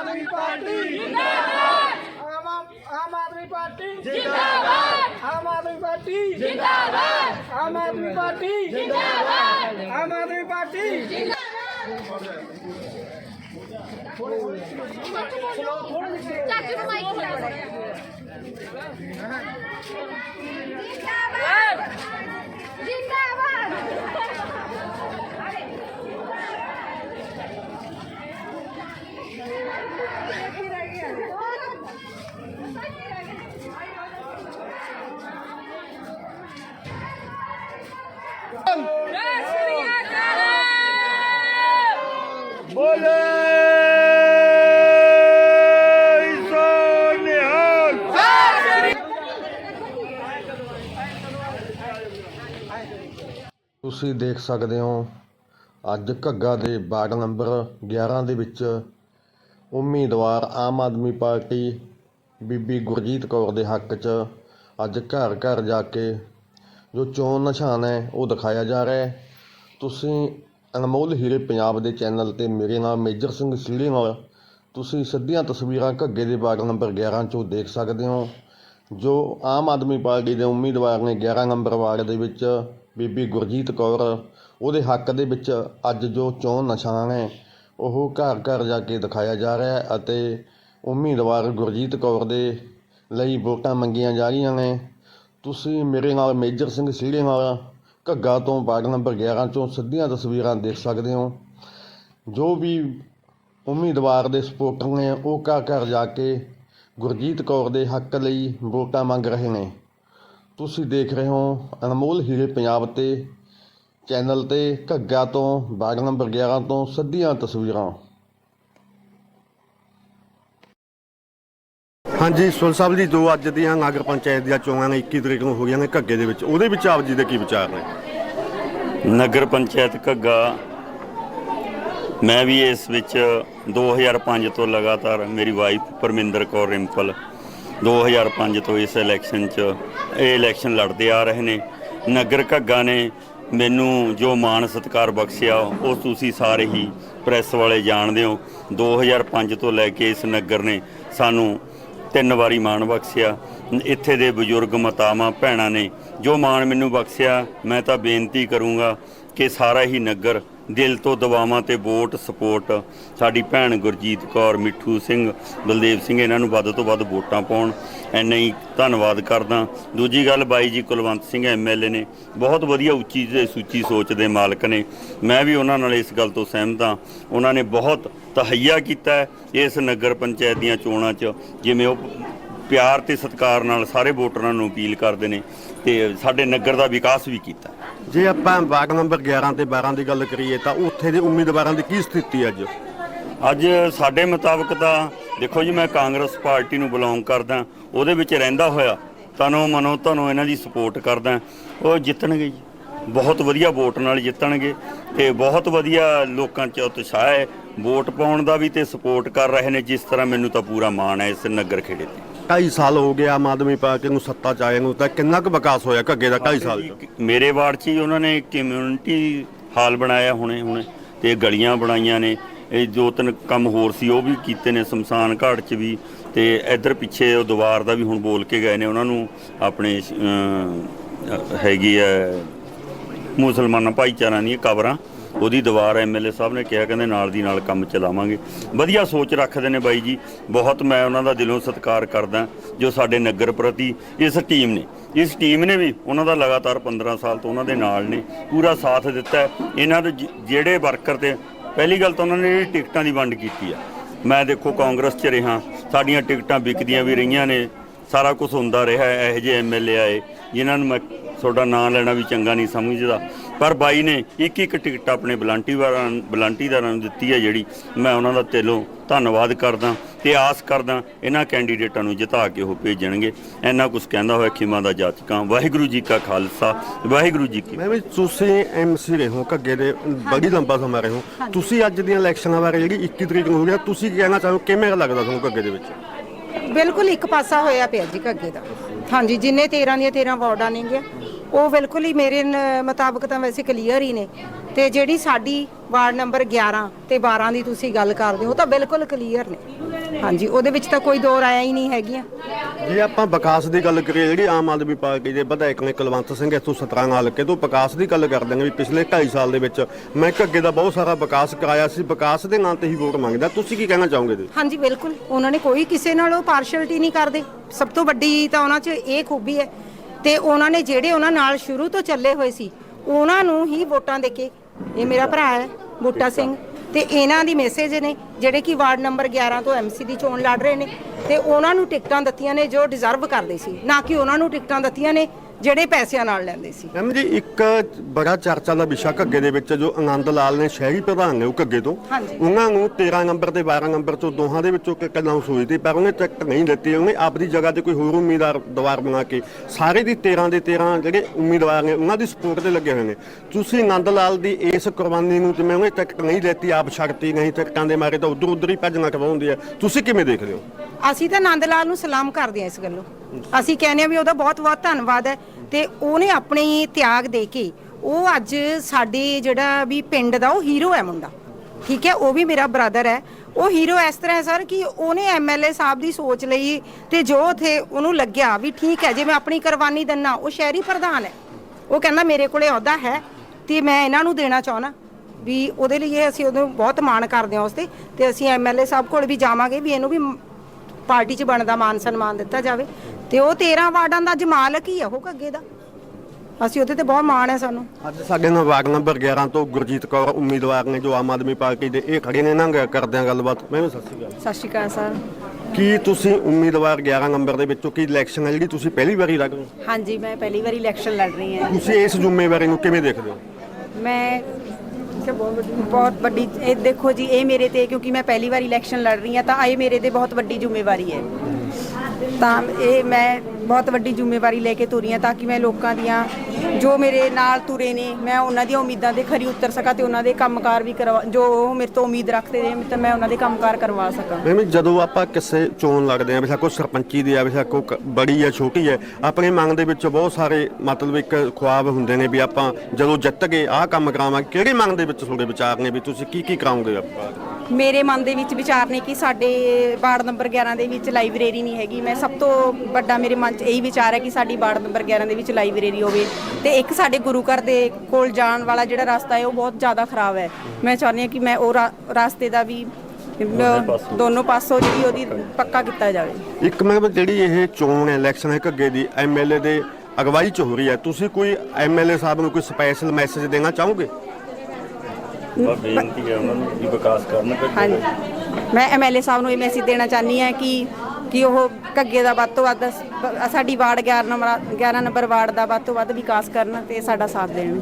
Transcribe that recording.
ਆਦਮੀ Party. ਜਿੰਦਾਬਾਦ ਆਮ ਆਮ Aadmi Party. ਜਿੰਦਾਬਾਦ। Aam Aadmi Party. ਜਿੰਦਾਬਾਦ। ਆਮ ਆਦਮੀ ਪਾਰਟੀ। ਜਿੰਦਾਬਾਦ। ਆਮ ਆਦਮੀ ਪਾਰਟੀ। ਚਾਚੂ ਨੂੰ ਮਾਈਕ ਫੜਾ ਜਿੰਦਾਬਾਦ। ਜਿੰਦਾਬਾਦ। ਤੁਸੀਂ ਦੇਖ ਸਕਦੇ ਹੋ, ਅੱਜ ਘੱਗਾ ਦੇ ਵਾਰਡ ਨੰਬਰ 11 ਦੇ ਵਿੱਚ ਉਮੀਦਵਾਰ ਆਮ ਆਦਮੀ ਪਾਰਟੀ ਬੀਬੀ ਗੁਰਜੀਤ ਕੌਰ ਦੇ ਹੱਕ 'ਚ ਅੱਜ ਘਰ ਘਰ ਜਾ ਕੇ ਜੋ ਚੋਣ ਨਿਸ਼ਾਨ ਹੈ ਉਹ ਦਿਖਾਇਆ ਜਾ ਰਿਹਾ ਹੈ। ਤੁਸੀਂ ਅਨਮੋਲ ਹੀਰੇ ਪੰਜਾਬ ਦੇ ਚੈਨਲ ਤੇ ਮੇਰੇ ਨਾਲ ਮੇਜਰ ਸਿੰਘ ਸੀੜੀ ਨਾਲ ਤੁਸੀਂ ਸਿੱਧੀਆਂ ਤਸਵੀਰਾਂ ਘੱਗੇ ਦੇ ਵਾਰਡ ਨੰਬਰ 11 ਚੋਂ ਦੇਖ ਸਕਦੇ ਹੋ, ਜੋ ਆਮ ਆਦਮੀ ਪਾਰਟੀ ਦੇ ਉਮੀਦਵਾਰ ਨੇ 11 ਨੰਬਰ ਵਾਰਡ ਦੇ ਵਿੱਚ ਬੀਬੀ ਗੁਰਜੀਤ ਕੌਰ, ਉਹਦੇ ਹੱਕ ਦੇ ਵਿੱਚ ਅੱਜ ਜੋ ਚੋਣ ਨਿਸ਼ਾਨ ਹੈ, ਉਹ ਘਰ ਘਰ ਜਾ ਕੇ ਦਿਖਾਇਆ ਜਾ ਰਿਹਾ ਹੈ ਅਤੇ ਉਮੀਦਵਾਰ ਗੁਰਜੀਤ ਕੌਰ ਦੇ ਲਈ ਵੋਟਾਂ ਮੰਗੀਆਂ ਜਾ ਰਹੀਆਂ ਨੇ। ਤੁਸੀਂ ਮੇਰੇ ਨਾਲ ਮੇਜਰ ਸਿੰਘ ਸੀੜੇ ਨਾਲ ਘੱਗਾ ਤੋਂ ਵਾਰਡ ਨੰਬਰ 11 ਚੋਂ ਸਿੱਧੀਆਂ ਤਸਵੀਰਾਂ ਦੇਖ ਸਕਦੇ ਹੋ। ਜੋ ਵੀ ਉਮੀਦਵਾਰ ਦੇ ਸਪੋਰਟਰ ਨੇ, ਉਹ ਘਰ ਘਰ ਜਾ ਕੇ ਗੁਰਜੀਤ ਕੌਰ ਦੇ ਹੱਕ ਲਈ ਵੋਟਾਂ ਮੰਗ ਰਹੇ ਨੇ। ਤੁਸੀਂ ਦੇਖ ਰਹੇ ਹੋ ਅਨਮੋਲ ਹੀਰੇ ਪੰਜਾਬ ਤੇ ਚੈਨਲ ਤੇ ਘੱਗਾ ਤੋਂ ਵਾਰਡ ਨੰਬਰ 11 ਤੋਂ ਸਿੱਧੀਆਂ ਤਸਵੀਰਾਂ। ਹਾਂਜੀ ਸੁਲ ਸਾਹਿਬ ਜੀ, ਜੋ ਅੱਜ ਦੀਆਂ ਨਗਰ ਪੰਚਾਇਤ ਦੀਆਂ ਚੋਣਾਂ ਨੇ 21 ਤਰੀਕ ਨੂੰ ਹੋ ਗਈਆਂ ਨੇ ਘੱਗੇ ਦੇ ਵਿੱਚ, ਉਹਦੇ ਵਿੱਚ ਆਪ ਜੀ ਦੇ ਕੀ ਵਿਚਾਰ ਨੇ? ਨਗਰ ਪੰਚਾਇਤ ਘੱਗਾ, ਮੈਂ ਵੀ ਇਸ ਵਿੱਚ 2005 ਤੋਂ ਲਗਾਤਾਰ ਮੇਰੀ ਵਾਈਫ ਪਰਮਿੰਦਰ ਕੌਰ ਰਿੰਪਲ 2005 ਤੋਂ ਇਸ ਇਲੈਕਸ਼ਨ 'ਚ, ਇਹ ਇਲੈਕਸ਼ਨ ਲੜਦੇ ਆ ਰਹੇ ਨੇ। ਨਗਰ ਘੱਗਾ ਨੇ ਮੈਨੂੰ ਜੋ ਮਾਣ ਸਤਿਕਾਰ ਬਖਸ਼ਿਆ, ਉਹ ਤੁਸੀਂ ਸਾਰੇ ਹੀ ਪ੍ਰੈਸ ਵਾਲੇ ਜਾਣਦੇ ਹੋ। 2005 ਤੋਂ ਲੈ ਕੇ ਇਸ ਨਗਰ ਨੇ ਸਾਨੂੰ ਤਿੰਨ ਵਾਰੀ ਮਾਣ ਬਖਸ਼ਿਆ। ਇੱਥੇ ਦੇ ਬਜ਼ੁਰਗ ਮਾਤਾਵਾਂ, ਭੈਣਾਂ ਨੇ ਜੋ ਮਾਣ ਮੈਨੂੰ ਬਖਸ਼ਿਆ, ਮੈਂ ਤਾਂ ਬੇਨਤੀ ਕਰੂੰਗਾ ਕਿ ਸਾਰਾ ਹੀ ਨਗਰ ਦਿਲ ਤੋਂ ਦਵਾਵਾਂ ਤੇ ਵੋਟ ਸਪੋਰਟ। ਸਾਡੀ ਭੈਣ ਗੁਰਜੀਤ ਕੌਰ, ਮਿੱਠੂ ਸਿੰਘ, ਬਲਦੇਵ ਸਿੰਘ, ਇਹਨਾਂ ਨੂੰ ਵੱਧ ਤੋਂ ਵੱਧ ਵੋਟਾਂ ਪਾਉਣ। ਐਨਾ ਹੀ ਧੰਨਵਾਦ ਕਰਦਾ। ਦੂਜੀ ਗੱਲ ਬਾਈ ਜੀ ਕੁਲਵੰਤ ਸਿੰਘ ਐਮਐਲਏ ਨੇ, ਬਹੁਤ ਵਧੀਆ ਉੱਚੀ ਤੇ ਸੁੱਚੀ ਸੋਚ ਦੇ ਮਾਲਕ ਨੇ। ਮੈਂ ਵੀ ਉਹਨਾਂ ਨਾਲ ਇਸ ਗੱਲ ਤੋਂ ਸਹਿਮਤ ਹਾਂ। ਉਹਨਾਂ ਨੇ ਬਹੁਤ ਤਹਈਆ ਕੀਤਾ ਹੈ ਇਸ ਨਗਰ ਪੰਚਾਇਤ ਦੀਆਂ ਚੋਣਾਂ 'ਚ ਜਿਵੇਂ ਉਹ ਪਿਆਰ ਤੇ ਸਤਿਕਾਰ ਨਾਲ ਸਾਰੇ ਵੋਟਰਾਂ ਨੂੰ ਅਪੀਲ ਕਰਦੇ ਨੇ ਤੇ ਸਾਡੇ ਨਗਰ ਦਾ ਵਿਕਾਸ ਵੀ ਕੀਤਾ। ਜੇ ਆਪਾਂ ਵਾਰਡ ਨੰਬਰ 11 ਤੇ 12 ਦੀ ਗੱਲ ਕਰੀਏ ਤਾਂ ਉੱਥੇ ਦੇ ਉਮੀਦਵਾਰਾਂ ਦੀ ਕੀ ਸਥਿਤੀ ਅੱਜ? ਅੱਜ ਸਾਡੇ ਮੁਤਾਬਕ ਤਾਂ ਦੇਖੋ ਜੀ ਮੈਂ ਕਾਂਗਰਸ ਪਾਰਟੀ ਨੂੰ ਬਿਲੋਂਗ ਕਰਦਾ ਉਹਦੇ ਵਿੱਚ ਰਹਿੰਦਾ ਹੋਇਆ ਤਨੋ ਮਨੋ ਤੁਹਾਨੂੰ ਇਹਨਾਂ ਦੀ ਸਪੋਰਟ ਕਰਦਾ ਉਹ ਜਿੱਤਣਗੇ ਜੀ। ਬਹੁਤ ਵਧੀਆ ਵੋਟ ਨਾਲ ਜਿੱਤਣਗੇ ਤੇ ਬਹੁਤ ਵਧੀਆ ਲੋਕਾਂ 'ਚ ਉਤਸ਼ਾਹ ਹੈ। ਵੋਟ ਪਾਉਣ ਦਾ ਵੀ ਤੇ ਸਪੋਰਟ ਕਰ ਰਹੇ ਨੇ ਜਿਸ ਤਰ੍ਹਾਂ ਮੈਨੂੰ ਤਾਂ ਪੂਰਾ ਮਾਣ ਹੈ ਇਸ ਨਗਰ ਖੇੜੇ ਤੇ। 2.5 ਸਾਲ ਹੋ ਗਿਆ ਆਮ ਆਦਮੀ ਪਾਰਟੀ ਨੂੰ ਸੱਤਾ ਚ ਆਏ ਨੂੰ ਤਾਂ ਕਿੰਨਾ ਕੁ ਵਿਕਾਸ ਹੋਇਆ ਘੱਗੇ ਦਾ 2.5 ਸਾਲ ਚ? ਮੇਰੇ ਵਾਰਡ 'ਚ ਹੀ ਉਹਨਾਂ ਨੇ ਕਮਿਊਨਿਟੀ ਹਾਲ ਬਣਾਇਆ ਹੁਣੇ ਹੁਣੇ ਤੇ ਗਲੀਆਂ ਬਣਾਈਆਂ ਨੇ। ਇਹ ਦੋ ਤਿੰਨ ਕੰਮ ਹੋਰ ਸੀ ਉਹ ਵੀ ਕੀਤੇ ਨੇ ਸ਼ਮਸ਼ਾਨ ਘਾਟ 'ਚ ਵੀ ਤੇ ਇੱਧਰ ਪਿੱਛੇ ਉਹ ਦੀਵਾਰ ਦਾ ਵੀ ਹੁਣ ਬੋਲ ਕੇ ਗਏ ਨੇ ਉਹਨਾਂ ਨੂੰ ਆਪਣੇ ਹੈਗੀ ਹੈ ਮੁਸਲਮਾਨਾਂ ਭਾਈਚਾਰਿਆਂ ਦੀਆਂ ਕਬਰਾਂ। ਉਹਦੀ ਦੀਵਾਰ ਐਮਐਲਏ ਸਾਹਿਬ ਨੇ ਕਿਹਾ, ਕਹਿੰਦੇ ਨਾਲ ਦੀ ਨਾਲ ਕੰਮ ਚਲਾਵਾਂਗੇ। ਵਧੀਆ ਸੋਚ ਰੱਖਦੇ ਨੇ ਬਾਈ ਜੀ। ਬਹੁਤ ਮੈਂ ਉਹਨਾਂ ਦਾ ਦਿਲੋਂ ਸਤਿਕਾਰ ਕਰਦਾ, ਜੋ ਸਾਡੇ ਨਗਰ ਪ੍ਰਤੀ ਇਸ ਟੀਮ ਨੇ। ਇਸ ਟੀਮ ਨੇ ਵੀ ਉਹਨਾਂ ਦਾ ਲਗਾਤਾਰ 15 ਸਾਲ ਤੋਂ ਉਹਨਾਂ ਦੇ ਨਾਲ ਨੇ। ਪੂਰਾ ਸਾਥ ਦਿੱਤਾ। ਇਹਨਾਂ ਦੇ ਜਿਹੜੇ ਵਰਕਰ ਤੇ, ਪਹਿਲੀ ਗੱਲ ਤਾਂ ਉਹਨਾਂ ਨੇ ਟਿਕਟਾਂ ਦੀ ਵੰਡ ਕੀਤੀ ਆ। ਮੈਂ ਦੇਖੋ ਕਾਂਗਰਸ 'ਚ ਰਿਹਾ, ਸਾਡੀਆਂ ਟਿਕਟਾਂ ਵਿਕਦੀਆਂ ਵੀ ਰਹੀਆਂ ਨੇ। ਸਾਰਾ ਕੁਝ ਹੁੰਦਾ ਰਿਹਾ ਹੈ। ਇਹੋ ਜਿਹੇ ਐਮਐਲਏ ਆਏ, ਜਿਨ੍ਹਾਂ ਨੂੰ ਮੈਂ ਤੁਹਾਡਾ ਨਾਂ ਲੈਣਾ ਵੀ ਚੰਗਾ ਨਹੀਂ ਸਮਝਦਾ। ਪਰ ਬਾਈ ਨੇ ਇੱਕ ਇੱਕ ਟਿਕਟ ਆਪਣੇ ਵਲੰਟੀਅਰਾਂ ਵਲੰਟੀਅਰਾਂ ਨੂੰ ਦਿੱਤੀ ਹੈ ਜਿਹੜੀ ਮੈਂ ਉਹਨਾਂ ਦਾ ਦਿਲੋਂ ਧੰਨਵਾਦ ਕਰਦਾ ਤੇ ਆਸ ਕਰਦਾ ਇਹਨਾਂ ਕੈਂਡੀਡੇਟਾਂ ਨੂੰ ਜਿਤਾ ਕੇ ਉਹ ਭੇਜਣਗੇ। ਇੰਨਾ ਕੁਝ ਕਹਿੰਦਾ ਹੋਇਆ ਖਿਮਾ ਦਾ ਜਾਚਕਾਂ ਵਾਹਿਗੁਰੂ ਜੀ ਕਾ ਖਾਲਸਾ। ਵਾਹਿਗੁਰੂ ਜੀ ਕੀ ਮੈਂ ਵੀ ਤੁਸੀਂ ਐਮਸੀ ਰਹੇ ਹੋ ਘੱਗੇ ਦੇ ਬੜੀ ਲੰਬਾ ਸਮਾਂ ਰਹੇ ਹੋ। ਤੁਸੀਂ ਅੱਜ ਦੀਆਂ ਇਲੈਕਸ਼ਨਾਂ ਬਾਰੇ ਜਿਹੜੀ 21 ਤਰੀਕ ਨੂੰ ਹੋ ਗਿਆ ਤੁਸੀਂ ਕੀ ਕਹਿਣਾ ਚਾਹੋ ਕਿਵੇਂ ਲੱਗਦਾ ਤੁਹਾਨੂੰ ਘੱਗੇ ਦੇ ਵਿੱਚ? ਬਿਲਕੁਲ ਇੱਕ ਪਾਸਾ ਹੋਇਆ ਪਿਆ ਜੀ ਘੱਗੇ ਦਾ। ਹਾਂਜੀ ਜਿੰਨੇ 13 ਦੀਆਂ 13 ਵਾਰਡਾਂ ਨੇਗੀਆਂ ਉਹ ਬਿਲਕੁਲ ਹੀ ਮੇਰੇ ਨ- ਮੁਤਾਬਕ ਤਾਂ ਵੈਸੇ ਕਲੀਅਰ ਹੀ ਨੇ। ਤੇ ਜਿਹੜੀ ਸਾਡੀ ਵਾਰਡ ਨੰਬਰ 11 ਤੇ 12 ਦੀ ਤੁਸੀਂ ਗੱਲ ਕਰਦੇ ਹੋ ਤਾਂ ਬਿਲਕੁਲ ਕਲੀਅਰ ਨੇ। ਹਾਂਜੀ ਉਹਦੇ ਵਿੱਚ ਤਾਂ ਕੋਈ ਦੋ ਰਾਇਆ ਹੀ ਨਹੀਂ ਹੈਗੀਆਂ। ਜੇ ਆਪਾਂ ਵਿਕਾਸ ਦੀ ਗੱਲ ਕਰੀਏ ਜਿਹੜੀ ਆਮ ਆਦਮੀ ਪਾਰਟੀ ਦੇ ਵਿਧਾਇਕ ਨੇ ਕੁਲਵੰਤ ਸਿੰਘ ਇੱਥੋਂ ਸਤਰਾਂਗ ਹਲਕੇ ਤੋਂ ਵਿਕਾਸ ਦੀ ਗੱਲ ਕਰਦੇ ਨੇ ਵੀ ਪਿਛਲੇ 2.5 ਸਾਲ ਦੇ ਵਿੱਚ ਮੈਂ ਘੱਗੇ ਦਾ ਬਹੁਤ ਸਾਰਾ ਵਿਕਾਸ ਕਰਾਇਆ ਸੀ ਵਿਕਾਸ ਦੇ ਨਾਂ ਤੇ ਹੀ ਵੋਟ ਮੰਗਦਾ ਤੁਸੀਂ ਕੀ ਕਹਿਣਾ ਚਾਹੋਗੇ ਜੀ ਹਾਂਜੀ ਬਿਲਕੁਲ। ਉਹਨਾਂ ਨੇ ਕੋਈ ਕਿਸੇ ਨਾਲ ਉਹ ਪਾਰਸ਼ੈਲਿਟੀ ਨਹੀਂ ਕਰਦੇ। ਸਭ ਤੋਂ ਵੱਡੀ ਤਾਂ ਉਹਨਾਂ 'ਚ ਇਹ ਖੂਬੀ ਹੈ ਤੇ ਉਹਨਾਂ ਨੇ ਜਿਹੜੇ ਉਹਨਾਂ ਨਾਲ ਸ਼ੁਰੂ ਤੋਂ ਚੱਲੇ ਹੋਏ ਸੀ ਉਹਨਾਂ ਨੂੰ ਹੀ ਵੋਟਾਂ ਦੇ ਕੇ ਇਹ ਮੇਰਾ ਭਰਾ ਹੈ ਬੂਟਾ ਸਿੰਘ ਤੇ ਇਹਨਾਂ ਦੀ ਮੈਸੇਜ ਨੇ ਜਿਹੜੇ ਕਿ ਵਾਰਡ ਨੰਬਰ 11 ਤੋਂ ਐਮਸੀ ਦੀ ਚੋਣ ਲੜ ਰਹੇ ਨੇ ਤੇ ਉਹਨਾਂ ਨੂੰ ਟਿਕਟਾਂ ਦਿੱਤੀਆਂ ਨੇ ਜੋ ਡਿਜ਼ਰਵ ਕਰਦੇ ਸੀ ਨਾ ਕਿ ਉਹਨਾਂ ਨੂੰ ਟਿਕਟਾਂ ਦਿੱਤੀਆਂ ਨੇ ਜਿਹੜੇ ਪੈਸਿਆਂ ਨਾਲ ਲੈਂਦੇ ਸੀ। ਮੈਮ ਜੀ ਇੱਕ ਬੜਾ ਚਰਚਾ ਦਾ ਵਿਸ਼ਾ ਘੱਗੇ ਦੇ ਵਿੱਚ ਜੋ ਆਨੰਦ ਲਾਲ ਨੇ ਸ਼ਹਿਰੀ ਪ੍ਰਧਾਨ ਨੇ ਉਹ ਘੱਗੇ ਤੋਂ। ਹਾਂਜੀ। ਉਹਨਾਂ ਨੂੰ 13 ਨੰਬਰ ਤੇ 12 ਨੰਬਰ ਤੋਂ ਦੋਹਾਂ ਦੇ ਵਿੱਚੋਂ ਇੱਕ ਅਨਾਉਂਸ ਹੋਈ ਪਰ ਉਹਨੇ ਟਿਕਟ ਨਹੀਂ ਦਿੱਤੀ। ਉਹਨੇ ਆਪਦੀ ਜਗ੍ਹਾ ਤੇ ਕੋਈ ਹੋਰ ਉਮੀਦਵਾਰ ਦਵਾਰ ਬਣਾ ਕੇ ਸਾਰੇ ਦੀ 13 ਦੇ 13 ਜਿਹੜੇ ਉਮੀਦਵਾਰ ਨੇ ਉਹਨਾਂ ਦੀ ਸਪੋਰਟ ਤੇ ਲੱਗੇ ਹੋਏ ਨੇ। ਤੁਸੀਂ ਆਨੰਦ ਲਾਲ ਦੀ ਇਸ ਕੁਰਬਾਨੀ ਨੂੰ ਜਿਵੇਂ ਉਹਨੇ ਟਿਕਟ ਨਹੀਂ ਦਿੱਤੀ ਆਪ ਛੱਡਤੀ ਨਹੀਂ ਟਿਕਟਾਂ ਦੇ ਮਾਰੇ ਤਾਂ ਉਧਰ ਉਧਰ ਹੀ ਭੱਜਣਾ ਕਰਵਾਉਂਦੀ ਹੈ। ਤੁਸੀਂ ਕਿਵੇਂ ਦੇਖਦੇ ਹੋ? ਅਸੀਂ ਤਾਂ ਨੰਦ ਲਾਲ ਨੂੰ ਸਲਾਮ ਕਰਦੇ ਹਾਂ ਇਸ ਗੱਲੋਂ। ਅਸੀਂ ਕਹਿੰਦੇ ਹਾਂ ਵੀ ਉਹਦਾ ਬਹੁਤ ਬਹੁਤ ਧੰਨਵਾਦ ਹੈ ਤੇ ਉਹਨੇ ਆਪਣੀ ਤਿਆਗ ਦੇ ਕੇ ਉਹ ਅੱਜ ਸਾਡੇ ਜਿਹੜਾ ਵੀ ਪਿੰਡ ਦਾ ਉਹ ਹੀਰੋ ਹੈ ਮੁੰਡਾ। ਠੀਕ ਹੈ, ਉਹ ਵੀ ਮੇਰਾ ਬ੍ਰਦਰ ਹੈ। ਉਹ ਹੀਰੋ ਇਸ ਤਰ੍ਹਾਂ ਹੈ ਸਰ ਕਿ ਉਹਨੇ ਐਮਐਲਏ ਸਾਹਿਬ ਦੀ ਸੋਚ ਲਈ ਤੇ ਜੋ ਉਥੇ ਉਹਨੂੰ ਲੱਗਿਆ ਵੀ ਠੀਕ ਹੈ, ਜੇ ਮੈਂ ਆਪਣੀ ਕੁਰਬਾਨੀ ਦਿੰਨਾ, ਉਹ ਸ਼ਹਿਰੀ ਪ੍ਰਧਾਨ ਹੈ। ਉਹ ਕਹਿੰਦਾ ਮੇਰੇ ਕੋਲੇ ਅਹੁਦਾ ਹੈ ਤੇ ਮੈਂ ਇਹਨਾਂ ਨੂੰ ਦੇਣਾ ਚਾਹਣਾ ਵੀ ਉਹਦੇ ਲਈ ਅਸੀਂ ਉਹਨੂੰ ਬਹੁਤ ਮਾਣ ਕਰਦੇ ਹਾਂ ਉਸ ਤੇ ਤੇ ਅਸੀਂ ਐਮਐਲਏ ਸਾਹਿਬ ਕੋਲ ਵੀ ਜਾਵਾਂਗੇ ਵੀ ਇਹਨੂੰ ਵੀ ਪਾਰਟੀ 'ਚ ਬਣਦਾ ਮਾਨ ਸਨਮਾਨ ਦਿੱਤਾ ਜਾਵੇ। ਤੇ ਉਹ 13 ਵਾਰਡਾਂ ਦਾ ਜਮਾਲਕ ਹੀ ਆ ਉਹ ਘੱਗੇ ਦਾ? ਅਸੀਂ ਉਹਦੇ ਤੇ ਬਹੁਤ ਮਾਣ ਹੈ ਸਾਨੂੰ। ਅੱਜ ਸਾਡੇ ਨਾਲ ਵਾਰਡ ਨੰਬਰ 11 ਤੋਂ ਗੁਰਜੀਤ ਕੌਰ ਉਮੀਦਵਾਰ ਨੇ ਜੋ ਆਮ ਆਦਮੀ ਪਾਰਟੀ ਦੇ ਇਹ ਖੜੇ ਨੇ ਨਾ ਕਰਦੇ ਆ ਗੱਲਬਾਤ। ਮੈਂ ਵੀ ਸਤਿ ਸ਼੍ਰੀ ਅਕਾਲ। ਸਤਿ ਸ਼੍ਰੀ ਅਕਾਲ ਸਰ। ਕੀ ਤੁਸੀਂ ਉਮੀਦਵਾਰ 11 ਨੰਬਰ ਦੇ ਵਿੱਚੋਂ ਕੀ ਇਲੈਕਸ਼ਨ ਹੈ ਜਿਹੜੀ ਤੁਸੀਂ ਪਹਿਲੀ ਵਾਰੀ ਲੱਗ ਰਹੇ ਹੋ? ਹਾਂਜੀ ਮੈਂ ਪਹਿਲੀ ਵਾਰੀ ਇਲੈਕਸ਼ਨ ਲੜ ਰਹੀ ਹਾਂ। ਤੁਸੀਂ ਇਸ ਜ਼ਿੰਮੇਵਾਰੀ ਨੂੰ ਕਿਵੇਂ ਦੇਖਦੇ ਹੋ? ਮੈਂ ਬਹੁਤ ਵੱਡੀ ਇਹ ਦੇਖੋ ਜੀ, ਇਹ ਮੇਰੇ ਤੇ, ਕਿਉਂਕਿ ਮੈਂ ਪਹਿਲੀ ਵਾਰ ਇਲੈਕਸ਼ਨ ਲੜ ਰਹੀ ਹਾਂ, ਤਾਂ ਇਹ ਮੇਰੇ ਤੇ ਬਹੁਤ ਵੱਡੀ ਜ਼ਿੰਮੇਵਾਰੀ ਹੈ। ਤਾਂ ਇਹ ਮੈਂ ਬਹੁਤ ਵੱਡੀ ਜ਼ਿੰਮੇਵਾਰੀ ਲੈ ਕੇ ਤੁਰੀ ਹਾਂ ਤਾਂ ਕਿ ਮੈਂ ਲੋਕਾਂ ਦੀਆਂ ਜੋ ਮੇਰੇ ਨਾਲ ਤੁਰੇ ਨੇ, ਮੈਂ ਉਹਨਾਂ ਦੀਆਂ ਉਮੀਦਾਂ ਦੇ ਖਰੀ ਉਤਰ ਸਕਾਂ ਤੇ ਉਹਨਾਂ ਦੇ ਕੰਮਕਾਰ ਵੀ ਕਰਵਾ, ਜੋ ਉਹ ਮੇਰੇ ਤੋਂ ਉਮੀਦ ਰੱਖਦੇ ਨੇ, ਤਾਂ ਮੈਂ ਉਹਨਾਂ ਦੇ ਕੰਮਕਾਰ ਕਰਵਾ ਸਕਾਂ। ਮੈਂ ਜਦੋਂ ਆਪਾਂ ਕਿਸੇ ਚੋਣ ਲੱਗਦੇ ਆ ਬਿਸ਼ੱਕ ਉਹ ਸਰਪੰਚੀ ਦੀ ਆ ਬਿਸ਼ੱਕ ਉਹ ਬੜੀ ਆ ਛੋਟੀ ਹੈ, ਆਪਣੇ ਮੰਗ ਦੇ ਵਿੱਚ ਬਹੁਤ ਸਾਰੇ ਮਤਲਬ ਇੱਕ ਖੁਆਬ ਹੁੰਦੇ ਨੇ ਵੀ ਆਪਾਂ ਜਦੋਂ ਜਿੱਤ ਗਏ, ਆਹ ਕੰਮ ਕਰਾਵਾਂਗੇ, ਕਿਹੜੇ ਮੰਗ ਦੇ ਵਿੱਚ ਤੁਹਾਡੇ ਵਿਚਾਰ ਨੇ ਵੀ ਤੁਸੀਂ ਕੀ ਕੀ ਕਰਾਓਗੇ ਆਪਾਂ? ਮੇਰੇ ਮਨ ਦੇ ਵਿੱਚ ਵਿਚਾਰ ਨੇ ਕਿ ਸਾਡੇ ਵਾਰਡ ਨੰਬਰ 11 ਦੇ ਵਿੱਚ ਲਾਇਬ੍ਰੇਰੀ ਨਹੀਂ ਹੈਗੀ। ਮੈਂ ਸਭ ਤੋਂ ਵੱਡਾ ਮੇਰੇ ਮਨ 'ਚ ਇਹੀ ਵਿਚਾਰ ਹੈ ਕਿ ਸਾਡੀ ਵਾਰਡ ਨੰਬਰ 11 ਦੇ ਵਿੱਚ ਲਾਇਬ੍ਰੇਰੀ ਹੋਵੇ ਤੇ ਇੱਕ ਸਾਡੇ ਗੁਰੂ ਘਰ ਦੇ ਕੋਲ ਜਾਣ ਵਾਲਾ ਜਿਹੜਾ ਰਸਤਾ ਹੈ ਉਹ ਬਹੁਤ ਜ਼ਿਆਦਾ ਖਰਾਬ ਹੈ। ਮੈਂ ਚਾਹੁੰਦੀ ਹਾਂ ਕਿ ਮੈਂ ਉਹ ਰਸਤੇ ਦਾ ਵੀ ਦੋਨੋਂ ਪਾਸੋਂ। ਜਿਹੜੀ ਉਹਦੀ ਪੱਕਾ ਕੀਤਾ ਜਾਵੇ। ਇੱਕ ਮੈਂ ਜਿਹੜੀ ਇਹ ਚੋਣ ਇਲੈਕਸ਼ਨ ਹੈ ਘੱਗੇ ਦੀ ਐਮਐਲਏ ਦੇ ਅਗਵਾਈ ਚ ਹੋ ਰਹੀ ਹੈ। ਤੁਸੀਂ ਕੋਈ ਐਮਐਲਏ ਸਾਹਿਬ ਨੂੰ ਕੋਈ ਸਪੈਸ਼ਲ ਮੈਸੇਜ ਦੇਣਾ ਚਾਹੋਗੇ? ਬਸ ਬੇਨਤੀ ਹੈ ਉਹਨਾਂ ਨੂੰ ਵੀ ਵਿਕਾਸ ਕਰਨ ਘੱਗੇ ਦਾ। ਹਾਂਜੀ ਮੈਂ ਐਮਐਲਏ ਸਾਹਿਬ ਨੂੰ ਇਹ ਮੈਸੇਜ ਦੇਣਾ ਚਾਹਨੀ ਹਾਂ ਕਿ ਕਿ ਉਹ ਘੱਗੇ ਦਾ ਵੱਧ ਤੋਂ ਵੱਧ ਸ- ਸਾਡੀ ਵਾਰਡ 11 ਨੰਬਰ 11 ਨੰਬਰ ਵਾਰਡ ਦਾ ਵੱਧ ਤੋਂ ਵੱਧ ਵਿਕਾਸ ਕਰਨ ਤੇ ਸਾਡਾ ਸਾਥ ਦੇਣ